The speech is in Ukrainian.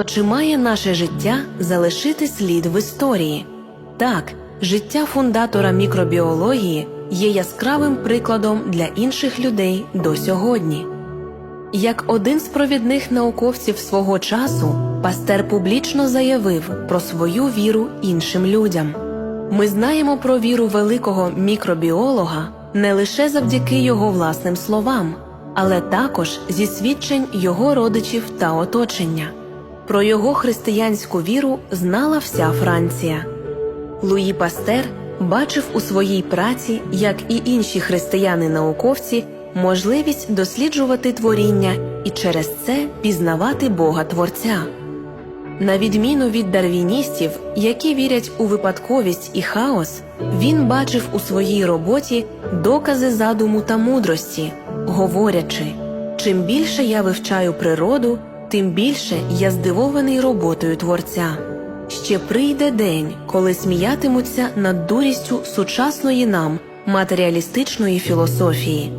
Тобто, чи має наше життя залишити слід в історії? Так, життя фундатора мікробіології є яскравим прикладом для інших людей до сьогодні. Як один з провідних науковців свого часу, Пастер публічно заявив про свою віру іншим людям. Ми знаємо про віру великого мікробіолога не лише завдяки його власним словам, але також зі свідчень його родичів та оточення. Про його християнську віру знала вся Франція. Луї Пастер бачив у своїй праці, як і інші християни-науковці, можливість досліджувати творіння і через це пізнавати Бога Творця. На відміну від дарвіністів, які вірять у випадковість і хаос, він бачив у своїй роботі докази задуму та мудрості, говорячи: чим більше я вивчаю природу, тим більше я здивований роботою творця. Ще прийде день, коли сміятимуться над дурістю сучасної нам матеріалістичної філософії.